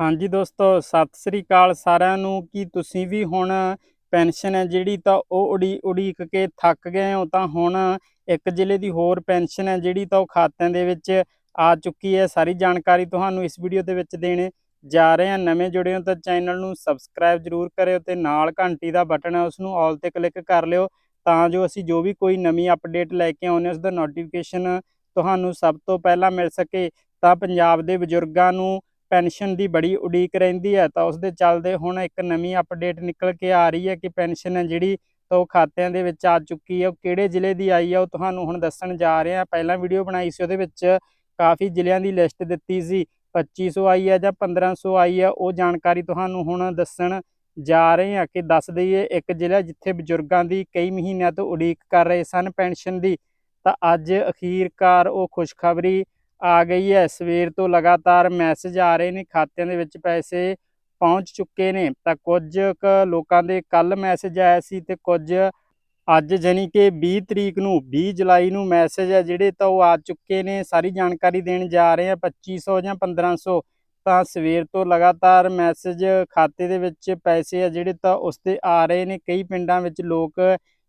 ਹਾਂਜੀ ਦੋਸਤੋ, ਸਤਿ ਸ੍ਰੀ ਅਕਾਲ ਸਾਰਿਆਂ ਨੂੰ। ਕੀ ਤੁਸੀਂ ਵੀ ਹੁਣ ਪੈਨਸ਼ਨ ਹੈ ਜਿਹੜੀ ਤਾਂ ਉਹ ਉਡੀ ਉਡੀਕ ਕੇ ਥੱਕ ਗਏ ਹੋ? ਤਾਂ ਹੁਣ ਇੱਕ ਜ਼ਿਲ੍ਹੇ ਦੀ ਹੋਰ ਪੈਨਸ਼ਨ ਹੈ ਜਿਹੜੀ ਤਾਂ ਉਹ ਖਾਤਿਆਂ ਦੇ ਵਿੱਚ ਆ ਚੁੱਕੀ ਹੈ। ਸਾਰੀ ਜਾਣਕਾਰੀ ਤੁਹਾਨੂੰ ਇਸ ਵੀਡੀਓ ਦੇ ਵਿੱਚ ਦੇਣੇ ਜਾ ਰਹੇ ਹਾਂ। ਨਵੇਂ ਜੁੜੇ ਹੋ ਤਾਂ ਚੈਨਲ ਨੂੰ ਸਬਸਕ੍ਰਾਈਬ ਜਰੂਰ ਕਰਿਓ ਤੇ ਨਾਲ ਘੰਟੀ ਦਾ ਬਟਨ ਹੈ ਉਸ ਨੂੰ ਆਲ ਤੇ ਕਲਿੱਕ ਕਰ ਲਿਓ ਤਾਂ ਜੋ ਅਸੀਂ ਜੋ ਵੀ ਕੋਈ ਨਵੀਂ ਅਪਡੇਟ ਲੈ ਕੇ ਆਉਂਦੇ ਹਾਂ ਉਸ ਦਾ ਨੋਟੀਫਿਕੇਸ਼ਨ ਤੁਹਾਨੂੰ ਸਭ ਤੋਂ ਪਹਿਲਾਂ ਮਿਲ ਸਕੇ। ਤਾਂ ਪੰਜਾਬ ਦੇ ਬਜ਼ੁਰਗਾਂ ਨੂੰ ਪੈਨਸ਼ਨ ਦੀ ਬੜੀ ਉਡੀਕ ਰਹਿੰਦੀ ਹੈ, ਤਾਂ ਉਸ ਦੇ ਚੱਲਦੇ ਹੁਣ ਇੱਕ ਨਵੀਂ ਅਪਡੇਟ ਨਿਕਲ ਕੇ ਆ ਰਹੀ ਹੈ ਕਿ ਪੈਨਸ਼ਨ ਹੈ ਜਿਹੜੀ ਤਾਂ ਉਹ ਖਾਤਿਆਂ ਦੇ ਵਿੱਚ ਆ ਚੁੱਕੀ ਹੈ। ਉਹ ਕਿਹੜੇ ਜ਼ਿਲ੍ਹੇ ਦੀ ਆਈ ਹੈ, ਉਹ ਤੁਹਾਨੂੰ ਹੁਣ ਦੱਸਣ ਜਾ ਰਹੇ ਹਾਂ। ਪਹਿਲਾਂ ਵੀਡੀਓ ਬਣਾਈ ਸੀ, ਉਹਦੇ ਵਿੱਚ ਕਾਫੀ ਜ਼ਿਲ੍ਹਿਆਂ ਦੀ ਲਿਸਟ ਦਿੱਤੀ ਸੀ। 2500 ਆਈ ਹੈ ਜਾਂ 1500 ਆਈ ਹੈ, ਉਹ ਜਾਣਕਾਰੀ ਤੁਹਾਨੂੰ ਹੁਣ ਦੱਸਣ ਜਾ ਰਹੇ ਹਾਂ ਕਿ ਦੱਸ ਦਈਏ, ਇੱਕ ਜ਼ਿਲ੍ਹਾ ਜਿੱਥੇ ਬਜ਼ੁਰਗਾਂ ਦੀ ਕਈ ਮਹੀਨਿਆਂ ਤੋਂ ਉਡੀਕ ਕਰ ਰਹੇ ਸਨ ਪੈਨਸ਼ਨ ਦੀ, ਤਾਂ ਅੱਜ ਅਖੀਰਕਾਰ ਉਹ ਖੁਸ਼ਖਬਰੀ ਆ ਗਈ ਹੈ। ਸਵੇਰ ਤੋਂ ਲਗਾਤਾਰ ਮੈਸੇਜ ਆ ਰਹੇ ਨੇ। ਖਾਤਿਆਂ ਦੇ ਵਿੱਚ ਪੈਸੇ ਪਹੁੰਚ ਚੁੱਕੇ ਨੇ। ਤਾਂ ਕੁਝ ਕੁ ਲੋਕਾਂ ਦੇ ਕੱਲ ਮੈਸੇਜ ਆਇਆ ਸੀ ਤੇ ਕੁਝ ਅੱਜ ਜਾਣੀ ਕਿ 20 ਤਰੀਕ ਨੂੰ 20 ਜੁਲਾਈ ਨੂੰ ਮੈਸੇਜ ਹੈ ਜਿਹੜੇ ਤਾਂ ਉਹ ਆ ਚੁੱਕੇ ਨੇ। ਸਾਰੀ ਜਾਣਕਾਰੀ ਦੇਣ ਜਾ ਰਹੇ ਆ 2500 ਜਾਂ 1500 ਤਾਂ ਸਵੇਰ ਤੋਂ ਲਗਾਤਾਰ ਮੈਸੇਜ ਖਾਤੇ ਦੇ ਵਿੱਚ ਪੈਸੇ ਆ ਜਿਹੜੇ ਤਾਂ ਉਸ ਤੇ ਆ ਰਹੇ ਨੇ। ਕਈ ਪਿੰਡਾਂ ਵਿੱਚ ਲੋਕ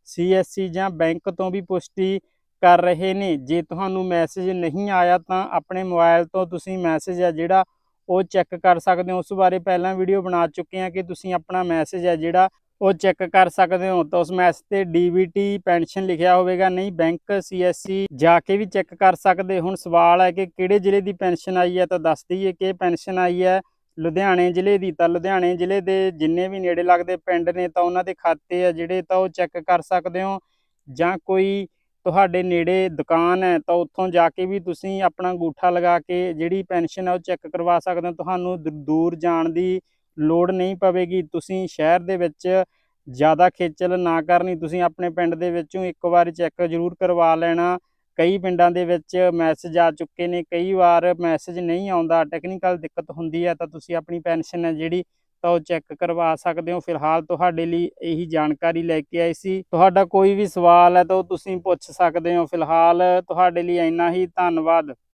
ਸੀਐਸਸੀ ਜਾਂ ਬੈਂਕ ਤੋਂ ਵੀ ਪੁਸ਼ਟੀ ਕਰ ਰਹੇ ਨੇ। ਜੇ ਤੁਹਾਨੂੰ ਮੈਸੇਜ ਨਹੀਂ ਆਇਆ ਤਾਂ ਆਪਣੇ ਮੋਬਾਈਲ ਤੋਂ ਤੁਸੀਂ ਮੈਸੇਜ ਹੈ ਜਿਹੜਾ ਉਹ ਚੈੱਕ ਕਰ ਸਕਦੇ ਹੋ। ਉਸ ਬਾਰੇ ਪਹਿਲਾਂ ਵੀਡੀਓ ਬਣਾ ਚੁੱਕੇ ਹਾਂ ਕਿ ਤੁਸੀਂ ਆਪਣਾ ਮੈਸੇਜ ਹੈ ਜਿਹੜਾ ਉਹ ਚੈੱਕ ਕਰ ਸਕਦੇ ਹੋ। ਤਾਂ ਉਸ ਮੈਸੇਜ ਤੇ ਡੀਬੀਟੀ ਪੈਨਸ਼ਨ ਲਿਖਿਆ ਹੋਵੇਗਾ। ਨਹੀਂ ਬੈਂਕ ਸੀਐਸਸੀ ਜਾ ਕੇ ਵੀ ਚੈੱਕ ਕਰ ਸਕਦੇ। ਹੁਣ ਸਵਾਲ ਹੈ ਕਿ ਕਿਹੜੇ ਜ਼ਿਲ੍ਹੇ ਦੀ ਪੈਨਸ਼ਨ ਆਈ ਹੈ ਤਾਂ ਦੱਸ ਦਈਏ ਕਿ ਪੈਨਸ਼ਨ ਆਈ ਹੈ ਲੁਧਿਆਣੇ ਜ਼ਿਲ੍ਹੇ ਦੀ। ਤਾਂ ਲੁਧਿਆਣੇ ਜ਼ਿਲ੍ਹੇ ਦੇ ਜਿੰਨੇ ਵੀ ਨੇੜੇ ਲੱਗਦੇ ਪਿੰਡ ਨੇ ਤਾਂ ਉਹਨਾਂ ਦੇ ਖਾਤੇ ਆ ਜਿਹੜੇ ਤਾਂ ਉਹ ਚੈੱਕ ਕਰ ਸਕਦੇ ਹੋ ਜਾਂ ਕੋਈ ਤੁਹਾਡੇ ਨੇੜੇ ਦੁਕਾਨ ਹੈ, ਤਾਂ ਉੱਥੋਂ ਜਾ ਕੇ ਵੀ ਤੁਸੀਂ ਆਪਣਾ ਅੰਗੂਠਾ ਲਗਾ ਕੇ ਜਿਹੜੀ ਪੈਨਸ਼ਨ ਹੈ ਉਹ ਚੈੱਕ ਕਰਵਾ ਸਕਦੇ ਹੋ। ਤੁਹਾਨੂੰ ਦੂਰ ਜਾਣ ਦੀ ਲੋੜ ਨਹੀਂ ਪਵੇਗੀ। ਤੁਸੀਂ ਸ਼ਹਿਰ ਦੇ ਵਿੱਚ ਜ਼ਿਆਦਾ ਖੇਚਲ ਨਾ ਕਰਨੀ। ਤੁਸੀਂ ਆਪਣੇ ਪਿੰਡ ਦੇ ਵਿੱਚੋਂ ਇੱਕ ਵਾਰ ਚੈੱਕ ਜ਼ਰੂਰ ਕਰਵਾ ਲੈਣਾ। ਕਈ ਪਿੰਡਾਂ ਦੇ ਵਿੱਚ ਮੈਸੇਜ ਆ ਚੁੱਕੇ ਨੇ। ਕਈ ਵਾਰ ਮੈਸੇਜ ਨਹੀਂ ਆਉਂਦਾ। ਟੈਕਨੀਕਲ ਦਿੱਕਤ ਹੁੰਦੀ ਹੈ, ਤਾਂ ਤੁਸੀਂ ਆਪਣੀ ਪੈਨਸ਼ਨ ਹੈ ਜਿਹੜੀ ਤਾਂ ਉਹ ਚੈੱਕ ਕਰਵਾ ਸਕਦੇ ਹੋ। ਫਿਲਹਾਲ ਤੁਹਾਡੇ ਲਈ ਇਹੀ ਜਾਣਕਾਰੀ ਲੈ ਕੇ ਆਏ ਸੀ। ਤੁਹਾਡਾ ਕੋਈ ਵੀ ਸਵਾਲ ਹੈ ਤਾਂ ਉਹ ਤੁਸੀਂ ਪੁੱਛ ਸਕਦੇ ਹੋ। ਫਿਲਹਾਲ ਤੁਹਾਡੇ ਲਈ ਇੰਨਾ ਹੀ। ਧੰਨਵਾਦ।